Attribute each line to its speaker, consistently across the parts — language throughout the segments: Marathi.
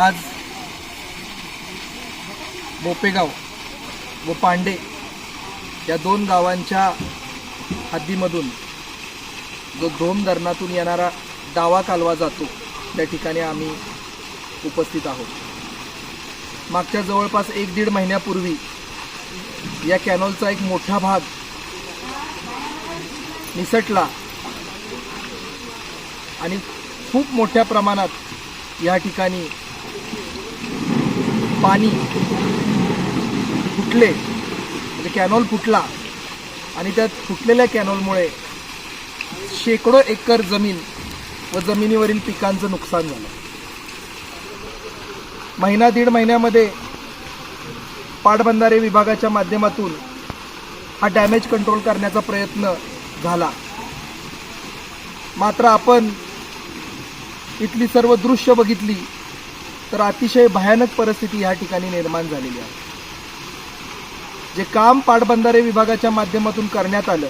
Speaker 1: आज बोपेगाव व पांडे या दोन गावांच्या हद्दीमधून जो धोम धरणातून येणारा डावा कालवा जातो त्या ठिकाणी आम्ही उपस्थित आहोत. मागच्या जवळपास एक दीड महिन्यापूर्वी या कॅनॉलचा एक मोठा भाग निसटला आणि खूप मोठ्या प्रमाणात या ठिकाणी पाणी फुटले म्हणजे कॅनॉल फुटला आणि त्या फुटलेल्या कॅनॉलमुळे शेकडो एकर जमीन व जमिनीवरील पिकांचं नुकसान झालं. महिना दीड महिन्यामध्ये पाटबंधारे विभागाच्या माध्यमातून हा डॅमेज कंट्रोल करण्याचा प्रयत्न झाला. मात्र आपण इथली सर्व दृश्य बघितली तर अतिशय भयानक परिस्थिती या ठिकाणी निर्माण झालेली आहे. जे काम पाटबंधारे विभागाच्या माध्यमातून करण्यात आलं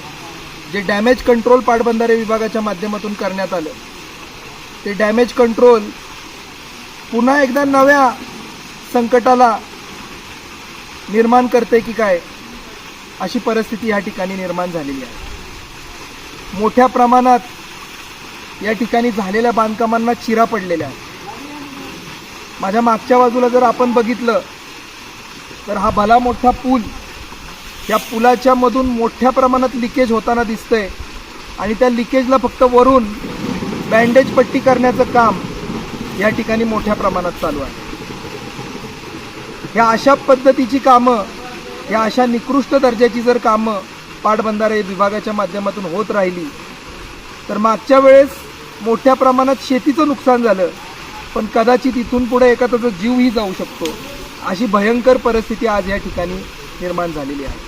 Speaker 1: जे डॅमेज कंट्रोल पाटबंधारे विभागाच्या माध्यमातून करण्यात आलं ते डॅमेज कंट्रोल पुन्हा एकदा नव्या संकटाला निर्माण करते की काय अशी परिस्थिती या ठिकाणी निर्माण झालेली आहे. मोठ्या प्रमाणात या ठिकाणी झालेल्या बांधकामांना चिरा पडलेल्या आहेत. माझ्या मागच्या बाजूला जर आपण बघितलं तर हा भला मोठा पूल या पुलाच्या मधून मोठ्या प्रमाणात लिकेज होताना दिसतंय. आणि त्या लिकेजला फक्त वरून बँडेज पट्टी करण्याचं काम या ठिकाणी मोठ्या प्रमाणात चालू आहे. ह्या अशा पद्धतीची कामं या अशा निकृष्ट दर्जाची जर कामं पाटबंधारे विभागाच्या माध्यमातून होत राहिली तर मागच्या वेळेस मोठ्या प्रमाणात शेतीचं नुकसान झालं. पण कदाचित इथून पुढे एखाद्याचा जीवही जाऊ शकतो. अशी भयंकर परिस्थिती आज या ठिकाणी निर्माण झालेली आहे.